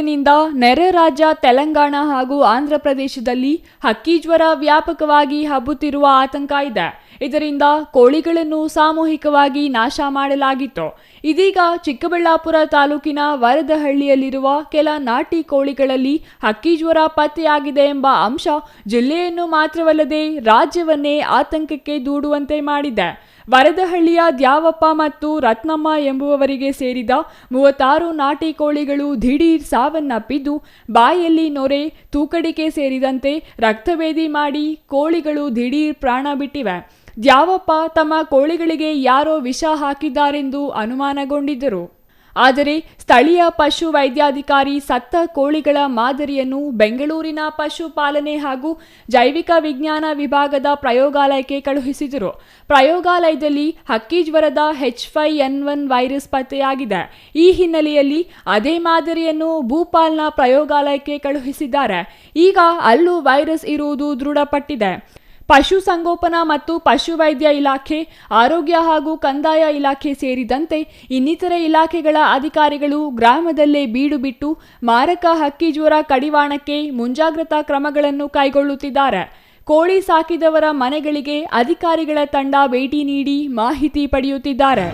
ನಿಂದ ನೆರೆ ರಾಜ್ಯ ತೆಲಂಗಾಣ ಹಾಗೂ ಆಂಧ್ರ ಪ್ರದೇಶದಲ್ಲಿ ಹಕ್ಕಿ ಜ್ವರ ವ್ಯಾಪಕವಾಗಿ ಹಬ್ಬುತ್ತಿರುವ ಆತಂಕ ಇದೆ. ಇದರಿಂದ ಕೋಳಿಗಳನ್ನು ಸಾಮೂಹಿಕವಾಗಿ ನಾಶ ಮಾಡಲಾಗಿತ್ತು. ಇದೀಗ ಚಿಕ್ಕಬಳ್ಳಾಪುರ ತಾಲೂಕಿನ ವರದಹಳ್ಳಿಯಲ್ಲಿರುವ ಕೆಲ ನಾಟಿ ಕೋಳಿಗಳಲ್ಲಿ ಹಕ್ಕಿ ಜ್ವರ ಪತ್ತೆಯಾಗಿದೆ ಎಂಬ ಅಂಶ ಜಿಲ್ಲೆಯನ್ನು ಮಾತ್ರವಲ್ಲದೆ ರಾಜ್ಯವನ್ನೇ ಆತಂಕಕ್ಕೆ ದೂಡುವಂತೆ ಮಾಡಿದೆ. ವರದಹಳ್ಳಿಯ ದ್ಯಾವಪ್ಪ ಮತ್ತು ರತ್ನಮ್ಮ ಎಂಬುವವರಿಗೆ ಸೇರಿದ ಮೂವತ್ತಾರು ನಾಟಿ ಕೋಳಿಗಳು ದಿಢೀರ್ ಸಾವನ್ನಪ್ಪಿದ್ದು, ಬಾಯಲ್ಲಿ ನೊರೆ, ತೂಕಡಿಕೆ ಸೇರಿದಂತೆ ರಕ್ತಭೇದಿ ಮಾಡಿ ಕೋಳಿಗಳು ದಿಢೀರ್ ಪ್ರಾಣ ಬಿಟ್ಟಿವೆ. ದ್ಯಾವಪ್ಪ ತಮ್ಮ ಕೋಳಿಗಳಿಗೆ ಯಾರೋ ವಿಷ ಹಾಕಿದ್ದಾರೆಂದು ಅನುಮಾನಗೊಂಡಿದ್ದರು. ಆದರೆ ಸ್ಥಳೀಯ ಪಶು ವೈದ್ಯಾಧಿಕಾರಿ ಸತ್ತ ಕೋಳಿಗಳ ಮಾದರಿಯನ್ನು ಬೆಂಗಳೂರಿನ ಪಶುಪಾಲನೆ ಹಾಗೂ ಜೈವಿಕ ವಿಜ್ಞಾನ ವಿಭಾಗದ ಪ್ರಯೋಗಾಲಯಕ್ಕೆ ಕಳುಹಿಸಿದರು. ಪ್ರಯೋಗಾಲಯದಲ್ಲಿ ಹಕ್ಕಿ ಜ್ವರದ H five N one virus ಪತ್ತೆಯಾಗಿದೆ. ಈ ಹಿನ್ನೆಲೆಯಲ್ಲಿ ಅದೇ ಮಾದರಿಯನ್ನು ಭೂಪಾಲ್ನ ಪ್ರಯೋಗಾಲಯಕ್ಕೆ ಕಳುಹಿಸಿದ್ದಾರೆ. ಈಗ ಅಲ್ಲೂ ವೈರಸ್ ಇರುವುದು ದೃಢಪಟ್ಟಿದೆ. ಪಶುಸಂಗೋಪನಾ ಮತ್ತು ಪಶುವೈದ್ಯ ಇಲಾಖೆ, ಆರೋಗ್ಯ ಹಾಗೂ ಕಂದಾಯ ಇಲಾಖೆ ಸೇರಿದಂತೆ ಇನ್ನಿತರೆ ಇಲಾಖೆಗಳ ಅಧಿಕಾರಿಗಳು ಗ್ರಾಮದಲ್ಲೇ ಬೀಡು ಬಿಟ್ಟು ಮಾರಕ ಹಕ್ಕಿ ಜ್ವರ ಕಡಿವಾಣಕ್ಕೆ ಮುಂಜಾಗ್ರತಾ ಕ್ರಮಗಳನ್ನು ಕೈಗೊಳ್ಳುತ್ತಿದ್ದಾರೆ. ಕೋಳಿ ಸಾಕಿದವರ ಮನೆಗಳಿಗೆ ಅಧಿಕಾರಿಗಳ ತಂಡ ಭೇಟಿ ನೀಡಿ ಮಾಹಿತಿ ಪಡೆಯುತ್ತಿದ್ದಾರೆ.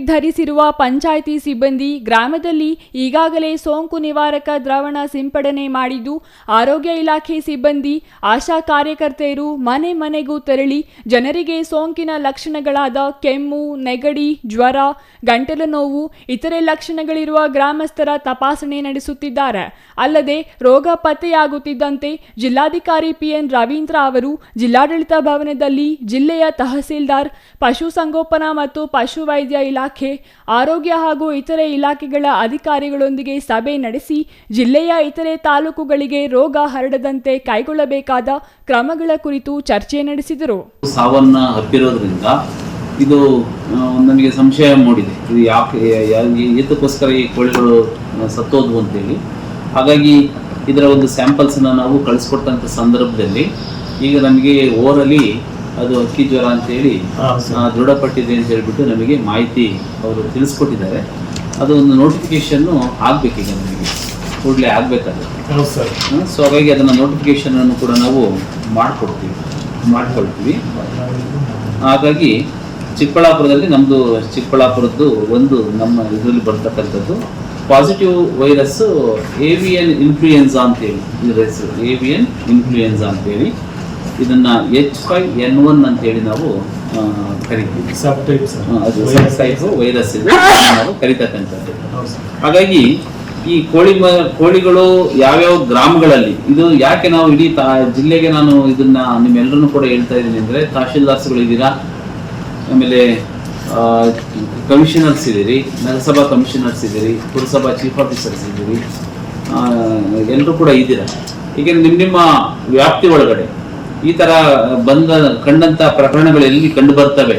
ಕಿಟ್ ಧರಿಸಿರುವ ಪಂಚಾಯಿತಿ ಸಿಬ್ಬಂದಿ ಗ್ರಾಮದಲ್ಲಿ ಈಗಾಗಲೇ ಸೋಂಕು ನಿವಾರಕ ದ್ರಾವಣ ಸಿಂಪಡಣೆ ಮಾಡಿದ್ದು, ಆರೋಗ್ಯ ಇಲಾಖೆ ಸಿಬ್ಬಂದಿ, ಆಶಾ ಕಾರ್ಯಕರ್ತೆಯರು ಮನೆ ಮನೆಗೂ ತೆರಳಿ ಜನರಿಗೆ ಸೋಂಕಿನ ಲಕ್ಷಣಗಳಾದ ಕೆಮ್ಮು, ನೆಗಡಿ, ಜ್ವರ, ಗಂಟಲು ನೋವು, ಇತರೆ ಲಕ್ಷಣಗಳಿರುವ ಗ್ರಾಮಸ್ಥರ ತಪಾಸಣೆ ನಡೆಸುತ್ತಿದ್ದಾರೆ. ಅಲ್ಲದೆ ರೋಗ ಪತ್ತೆಯಾಗುತ್ತಿದ್ದಂತೆ ಜಿಲ್ಲಾಧಿಕಾರಿ ಪಿಎನ್ ರವೀಂದ್ರ ಅವರು ಜಿಲ್ಲಾಡಳಿತ ಭವನದಲ್ಲಿ ಜಿಲ್ಲೆಯ ತಹಸೀಲ್ದಾರ್ ಪಶುಸಂಗೋಪನಾ ಮತ್ತು ಪಶುವೈದ್ಯ ಇಲಾಖೆ ಆರೋಗ್ಯ ಹಾಗೂ ಇತರೆ ಇಲಾಖೆಗಳ ಅಧಿಕಾರಿಗಳೊಂದಿಗೆ ಸಭೆ ನಡೆಸಿ ಜಿಲ್ಲೆಯ ಇತರೆ ತಾಲೂಕುಗಳಿಗೆ ರೋಗ ಹರಡದಂತೆ ಕೈಗೊಳ್ಳಬೇಕಾದ ಕ್ರಮಗಳ ಕುರಿತು ಚರ್ಚೆ ನಡೆಸಿದರು. ಸಾವನ್ನ ಹಬ್ಬಿರೋದ್ರಿಂದ ಇದು ನನಗೆ ಸಂಶಯ ಮೂಡಿದೆ. ಇದು ಯಾಕೆ ಏತಕ್ಕೋಸ್ಕರ ಈ ಕೋಳಿಗಳು ಸತ್ತೋದ್ವು ಅಂತೇಳಿ. ಹಾಗಾಗಿ ಇದರ ಒಂದು ಸ್ಯಾಂಪಲ್ಸನ್ನ ನಾವು ಕಳಿಸ್ಕೊಟ್ಟಂಥ ಸಂದರ್ಭದಲ್ಲಿ ಈಗ ನಮಗೆ ಓರಲಿ ಅದು ಅಕ್ಕಿ ಜ್ವರ ಅಂತ ಹೇಳಿ ದೃಢಪಟ್ಟಿದೆ ಅಂತ ಹೇಳ್ಬಿಟ್ಟು ನಮಗೆ ಮಾಹಿತಿ ಅವರು ತಿಳಿಸ್ಕೊಟ್ಟಿದ್ದಾರೆ. ಅದು ಒಂದು ನೋಟಿಫಿಕೇಶನ್ನು ಆಗಬೇಕೀಗ ನಮಗೆ. ಕೂಡಲೇ ಆಗಬೇಕಾದ್ರೆ ಸೊ ಹಾಗಾಗಿ ಅದನ್ನು ನೋಟಿಫಿಕೇಶನನ್ನು ಕೂಡ ನಾವು ಮಾಡಿಕೊಡ್ತೀವಿ ಮಾಡ್ಕೊಳ್ತೀವಿ. ಹಾಗಾಗಿ ಚಿಕ್ಕಬಳ್ಳಾಪುರದಲ್ಲಿ ನಮ್ಮದು ಚಿಕ್ಕಬಳ್ಳಾಪುರದ್ದು ಒಂದು ನಮ್ಮ ಇದರಲ್ಲಿ ಬರ್ತಕ್ಕಂಥದ್ದು ಪಾಸಿಟಿವ್ ವೈರಸ್ಸು ಏವಿಯನ್ ಇನ್ಫ್ಲೂಯೆನ್ಸಾ ಅಂತೇಳಿ. ಇದರ ಹೆಸರು ಏವಿಯನ್ ಇನ್ಫ್ಲೂಯೆನ್ಸಾ ಅಂತೇಳಿ. ಇದನ್ನು ಎಚ್ ಫೈವ್ ಎನ್ ಒನ್ ಅಂತೇಳಿ ನಾವು ಸಬ್ ಟೈಪ್ ವೈರಸ್ ಇದೆ. ನಾವು ಕರಿತಕ್ಕಂಥದ್ದು. ಹಾಗಾಗಿ ಈ ಕೋಳಿ ಮ ಕೋಳಿಗಳು ಯಾವ್ಯಾವ ಗ್ರಾಮಗಳಲ್ಲಿ ಇದು ಯಾಕೆ ನಾವು ಇಡೀ ತಾ ಜಿಲ್ಲೆಗೆ ನಾನು ಇದನ್ನ ನಿಮ್ಮೆಲ್ಲರನ್ನು ಕೂಡ ಹೇಳ್ತಾ ಇದ್ದೀನಿ ಅಂದರೆ ತಹಶೀಲ್ದಾರ್ಸ್ಗಳು ಇದ್ದೀರಾ ಆಮೇಲೆ ಕಮಿಷನರ್ಸ್ ಇದ್ದೀರಿ ನಗರಸಭಾ ಕಮಿಷನರ್ಸ್ ಇದ್ದೀರಿ ಪುರಸಭಾ ಚೀಫ್ ಆಫೀಸರ್ಸ್ ಇದ್ದೀರಿ ಎಲ್ಲರೂ ಕೂಡ ಇದ್ದೀರಾ ಈಗ ನಿಮ್ಮ ನಿಮ್ಮ ವ್ಯಾಪ್ತಿ ಒಳಗಡೆ ಈ ಥರ ಬಂದ ಕಂಡಂಥ ಪ್ರಕರಣಗಳು ಎಲ್ಲಿ ಕಂಡು ಬರ್ತವೆ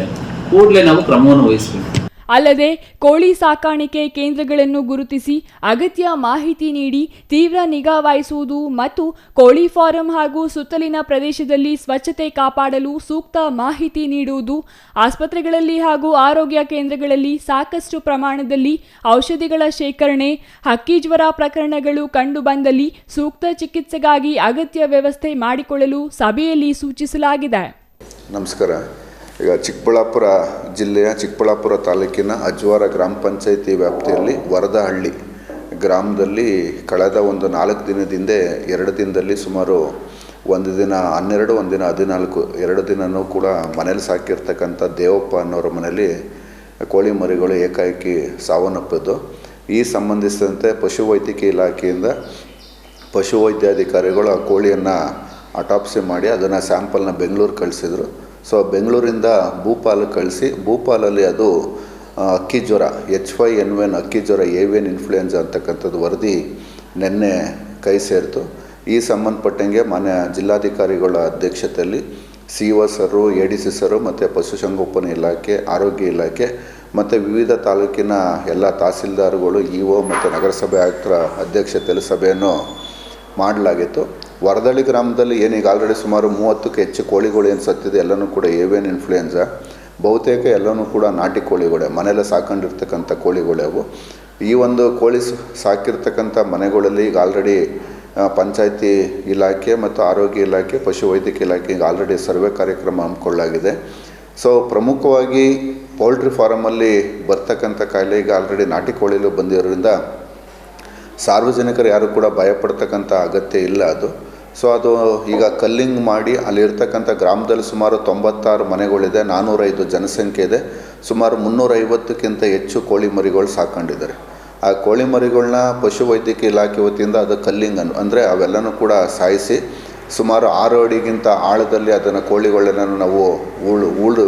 ಕೂಡಲೇ ನಾವು ಕ್ರಮವನ್ನು ವಹಿಸಬೇಕು. ಅಲ್ಲದೆ ಕೋಳಿ ಸಾಕಾಣಿಕೆ ಕೇಂದ್ರಗಳನ್ನು ಗುರುತಿಸಿ ಅಗತ್ಯ ಮಾಹಿತಿ ನೀಡಿ ತೀವ್ರ ನಿಗಾ ವಹಿಸುವುದು ಮತ್ತು ಕೋಳಿ ಫಾರಂ ಹಾಗೂ ಸುತ್ತಲಿನ ಪ್ರದೇಶದಲ್ಲಿ ಸ್ವಚ್ಛತೆ ಕಾಪಾಡಲು ಸೂಕ್ತ ಮಾಹಿತಿ ನೀಡುವುದು, ಆಸ್ಪತ್ರೆಗಳಲ್ಲಿ ಹಾಗೂ ಆರೋಗ್ಯ ಕೇಂದ್ರಗಳಲ್ಲಿ ಸಾಕಷ್ಟು ಪ್ರಮಾಣದಲ್ಲಿ ಔಷಧಿಗಳ ಶೇಖರಣೆ, ಹಕ್ಕಿ ಜ್ವರ ಪ್ರಕರಣಗಳು ಕಂಡುಬಂದಲ್ಲಿ ಸೂಕ್ತ ಚಿಕಿತ್ಸೆಗಾಗಿ ಅಗತ್ಯ ವ್ಯವಸ್ಥೆ ಮಾಡಿಕೊಳ್ಳಲು ಸಭೆಯಲ್ಲಿ ಸೂಚಿಸಲಾಗಿದೆ. ನಮಸ್ಕಾರ. ಈಗ ಚಿಕ್ಕಬಳ್ಳಾಪುರ ಜಿಲ್ಲೆಯ ಚಿಕ್ಕಬಳ್ಳಾಪುರ ತಾಲೂಕಿನ ಅಜ್ವಾರ ಗ್ರಾಮ ಪಂಚಾಯಿತಿ ವ್ಯಾಪ್ತಿಯಲ್ಲಿ ವರದಹಳ್ಳಿ ಗ್ರಾಮದಲ್ಲಿ ಕಳೆದ ಒಂದು ನಾಲ್ಕು ದಿನದಿಂದ ಎರಡು ದಿನದಲ್ಲಿ ಸುಮಾರು ಒಂದು ದಿನ, ಹನ್ನೆರಡು, ಒಂದು ದಿನ, ಹದಿನಾಲ್ಕು, ಎರಡು ದಿನವೂ ಕೂಡ ಮನೇಲಿ ಸಾಕಿರ್ತಕ್ಕಂಥ ದೇವಪ್ಪ ಅನ್ನೋರ ಮನೆಯಲ್ಲಿ ಕೋಳಿ ಮರಿಗಳು ಏಕಾಏಕಿ ಸಾವನ್ನಪ್ಪಿದ್ದು. ಈ ಸಂಬಂಧಿಸಿದಂತೆ ಪಶುವೈದ್ಯಕೀಯ ಇಲಾಖೆಯಿಂದ ಪಶುವೈದ್ಯಾಧಿಕಾರಿಗಳು ಆ ಕೋಳಿಯನ್ನು ಅಟಾಪ್ಸಿ ಮಾಡಿ ಅದನ್ನು ಸ್ಯಾಂಪಲ್ನ ಬೆಂಗಳೂರು ಕಳಿಸಿದ್ರು. ಸೊ ಬೆಂಗಳೂರಿಂದ ಭೂಪಾಲ್ ಕಳಿಸಿ, ಭೂಪಾಲಲ್ಲಿ ಅದು ಅಕ್ಕಿ ಜ್ವರ ಎಚ್ ವೈ ಎನ್ ವೆನ್ ಅಕ್ಕಿ ಜ್ವರ ಏವಿಯನ್ ಇನ್ಫ್ಲೂಯೆನ್ಸಾ ಅಂತಕ್ಕಂಥದ್ದು ವರದಿ ನಿನ್ನೆ ಕೈ ಸೇರಿತು. ಈ ಸಂಬಂಧಪಟ್ಟಂಗೆ ಮಾನ್ಯ ಜಿಲ್ಲಾಧಿಕಾರಿಗಳ ಅಧ್ಯಕ್ಷತೆಯಲ್ಲಿ C O sir A D C sir ಮತ್ತು ಪಶುಸಂಗೋಪನೆ ಇಲಾಖೆ, ಆರೋಗ್ಯ ಇಲಾಖೆ ಮತ್ತು ವಿವಿಧ ತಾಲೂಕಿನ ಎಲ್ಲ ತಹಸೀಲ್ದಾರ್ಗಳು ಇ ಒ ಮತ್ತು ನಗರಸಭೆ ಆಯುಕ್ತರ ಅಧ್ಯಕ್ಷತೆಯಲ್ಲಿ ಸಭೆಯನ್ನು ಮಾಡಲಾಗಿತ್ತು. ವರದಳ್ಳಿ ಗ್ರಾಮದಲ್ಲಿ ಏನೀಗ ಆಲ್ರೆಡಿ ಸುಮಾರು ಮೂವತ್ತಕ್ಕೆ ಹೆಚ್ಚು ಕೋಳಿಗಳು ಏನು ಸತ್ತಿದೆ, ಎಲ್ಲನೂ ಕೂಡ ಏವಿಯನ್ ಇನ್ಫ್ಲೂಯೆನ್ಸ ಬಹುತೇಕ ಎಲ್ಲನೂ ಕೂಡ ನಾಟಿ ಕೋಳಿಗಳೇ ಮನೆಯಲ್ಲೇ ಸಾಕೊಂಡಿರ್ತಕ್ಕಂಥ ಕೋಳಿಗಳೇ ಅವು. ಈ ಒಂದು ಕೋಳಿ ಸಾಕಿರ್ತಕ್ಕಂಥ ಮನೆಗಳಲ್ಲಿ ಈಗ ಆಲ್ರೆಡಿ ಪಂಚಾಯಿತಿ ಇಲಾಖೆ ಮತ್ತು ಆರೋಗ್ಯ ಇಲಾಖೆ ಪಶುವೈದ್ಯಕೀಯ ಇಲಾಖೆ ಈಗ ಆಲ್ರೆಡಿ ಸರ್ವೆ ಕಾರ್ಯಕ್ರಮ ಹಮ್ಮಿಕೊಳ್ಳಲಾಗಿದೆ. ಸೊ ಪ್ರಮುಖವಾಗಿ ಪೌಲ್ಟ್ರಿ ಫಾರಮಲ್ಲಿ ಬರ್ತಕ್ಕಂಥ ಕಾಯಿಲೆ ಈಗ ಆಲ್ರೆಡಿ ನಾಟಿ ಕೋಳಿಲು ಬಂದಿರೋದ್ರಿಂದ ಸಾರ್ವಜನಿಕರು ಯಾರು ಕೂಡ ಭಯಪಡ್ತಕ್ಕಂಥ ಅಗತ್ಯ ಇಲ್ಲ ಅದು. ಸೊ ಅದು ಈಗ ಕಲ್ಲಿಂಗ್ ಮಾಡಿ ಅಲ್ಲಿರ್ತಕ್ಕಂಥ ಗ್ರಾಮದಲ್ಲಿ ಸುಮಾರು ತೊಂಬತ್ತಾರು ಮನೆಗಳಿದೆ ನಾನ್ನೂರೈದು ಜನಸಂಖ್ಯೆ ಇದೆ. ಸುಮಾರು ಮುನ್ನೂರೈವತ್ತಕ್ಕಿಂತ ಹೆಚ್ಚು ಕೋಳಿ ಮರಿಗಳು ಸಾಕೊಂಡಿದ್ದಾರೆ. ಆ ಕೋಳಿ ಮರಿಗಳನ್ನ ಪಶುವೈದ್ಯಕೀಯ ಇಲಾಖೆ ವತಿಯಿಂದ ಅದು ಕಲ್ಲಿಂಗನ್ನು ಅಂದರೆ ಅವೆಲ್ಲನೂ ಕೂಡ ಸಾಯಿಸಿ ಸುಮಾರು ಆರು ಅಡಿಗಿಂತ ಆಳದಲ್ಲಿ ಅದನ್ನು ಕೋಳಿಗಳನ್ನ ನಾವು ಉಳು ಉಳು,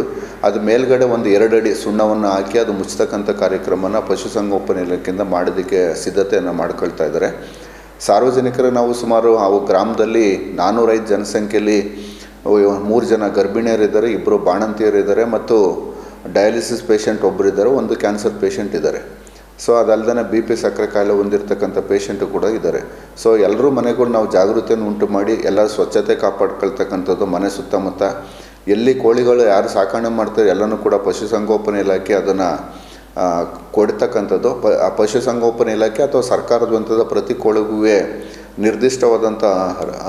ಅದು ಮೇಲ್ಗಡೆ ಒಂದು ಎರಡು ಅಡಿ ಸುಣ್ಣವನ್ನು ಹಾಕಿ ಅದು ಮುಚ್ಚತಕ್ಕಂಥ ಕಾರ್ಯಕ್ರಮನ ಪಶುಸಂಗೋಪನೆ ಇಲಾಖೆಯಿಂದ ಮಾಡೋದಕ್ಕೆ ಸಿದ್ಧತೆಯನ್ನು ಮಾಡ್ಕೊಳ್ತಾ ಇದ್ದಾರೆ. ಸಾರ್ವಜನಿಕರು ನಾವು ಸುಮಾರು ಅವು ಗ್ರಾಮದಲ್ಲಿ ನಾನ್ನೂರೈದು ಜನಸಂಖ್ಯೆಯಲ್ಲಿ ಮೂರು ಜನ ಗರ್ಭಿಣಿಯರಿದ್ದಾರೆ ಇಬ್ಬರು ಬಾಣಂತಿಯರಿದ್ದಾರೆ, ಮತ್ತು ಡಯಾಲಿಸಿಸ್ ಪೇಷಂಟ್ ಒಬ್ಬರು ಇದ್ದಾರೆ, ಒಂದು ಕ್ಯಾನ್ಸರ್ ಪೇಷಂಟ್ ಇದ್ದಾರೆ. ಸೊ ಅದಲ್ಲದೆ ಬಿ ಪಿ ಸಕ್ಕರೆ ಕಾಯಿಲೆ ಹೊಂದಿರತಕ್ಕಂಥ ಪೇಷಂಟು ಕೂಡ ಇದ್ದಾರೆ. ಸೊ, ಎಲ್ಲರೂ ಮನೆಗಳು ನಾವು ಜಾಗೃತಿಯನ್ನು ಉಂಟು ಮಾಡಿ ಎಲ್ಲ ಸ್ವಚ್ಛತೆ ಕಾಪಾಡ್ಕೊಳ್ತಕ್ಕಂಥದ್ದು ಮನೆ ಸುತ್ತಮುತ್ತ. ಎಲ್ಲಿ ಕೋಳಿಗಳು ಯಾರು ಸಾಕಣೆ ಮಾಡ್ತಾರೆ, ಎಲ್ಲನೂ ಕೂಡ ಪಶುಸಂಗೋಪನೆ ಇಲಾಖೆ ಅದನ್ನು ಕೊಡ್ತಕ್ಕಂಥದ್ದು ಪ ಪಶುಸಂಗೋಪನೆ ಇಲಾಖೆ ಅಥವಾ ಸರ್ಕಾರದ ಹಂತದ ಪ್ರತಿ ಕೊಳಗುವೆ ನಿರ್ದಿಷ್ಟವಾದಂಥ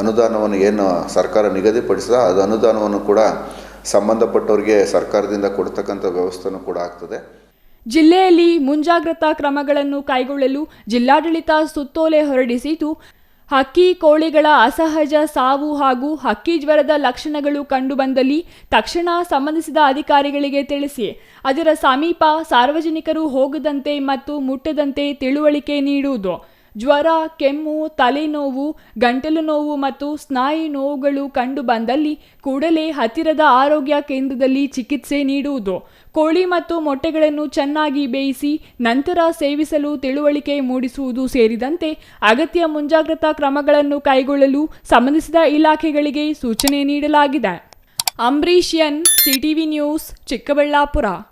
ಅನುದಾನವನ್ನು ಏನು ಸರ್ಕಾರ ನಿಗದಿಪಡಿಸಿದ, ಅದು ಅನುದಾನವನ್ನು ಕೂಡ ಸಂಬಂಧಪಟ್ಟವರಿಗೆ ಸರ್ಕಾರದಿಂದ ಕೊಡ್ತಕ್ಕಂಥ ವ್ಯವಸ್ಥೆನೂ ಕೂಡ ಆಗ್ತದೆ. ಜಿಲ್ಲೆಯಲ್ಲಿ ಮುಂಜಾಗ್ರತಾ ಕ್ರಮಗಳನ್ನು ಕೈಗೊಳ್ಳಲು ಜಿಲ್ಲಾಡಳಿತ ಸುತ್ತೋಲೆ ಹೊರಡಿಸಿದ್ದು ಹಕ್ಕಿ ಕೋಳಿಗಳ ಅಸಹಜ ಸಾವು ಹಾಗೂ ಹಕ್ಕಿ ಜ್ವರದ ಲಕ್ಷಣಗಳು ಕಂಡುಬಂದಲ್ಲಿ ತಕ್ಷಣ ಸಂಬಂಧಿಸಿದ ಅಧಿಕಾರಿಗಳಿಗೆ ತಿಳಿಸಿ. ಅದರ ಸಮೀಪ ಸಾರ್ವಜನಿಕರು ಹೋಗದಂತೆ ಮತ್ತು ಮುಟ್ಟದಂತೆ ತಿಳುವಳಿಕೆ ನೀಡುವುದು. ಜ್ವರ, ಕೆಮ್ಮು, ತಲೆನೋವು, ಗಂಟಲು ನೋವು ಮತ್ತು ಸ್ನಾಯು ನೋವುಗಳು ಕಂಡುಬಂದಲ್ಲಿ ಕೂಡಲೇ ಹತ್ತಿರದ ಆರೋಗ್ಯ ಕೇಂದ್ರದಲ್ಲಿ ಚಿಕಿತ್ಸೆ ನೀಡುವುದು. ಕೋಳಿ ಮತ್ತು ಮೊಟ್ಟೆಗಳನ್ನು ಚೆನ್ನಾಗಿ ಬೇಯಿಸಿ ನಂತರ ಸೇವಿಸಲು ತಿಳುವಳಿಕೆ ಮೂಡಿಸುವುದು ಸೇರಿದಂತೆ ಅಗತ್ಯ ಮುಂಜಾಗ್ರತಾ ಕ್ರಮಗಳನ್ನು ಕೈಗೊಳ್ಳಲು ಸಂಬಂಧಿಸಿದ ಇಲಾಖೆಗಳಿಗೆ ಸೂಚನೆ ನೀಡಲಾಗಿದೆ. Ambareesh N, CTV news, Chikkaballapur.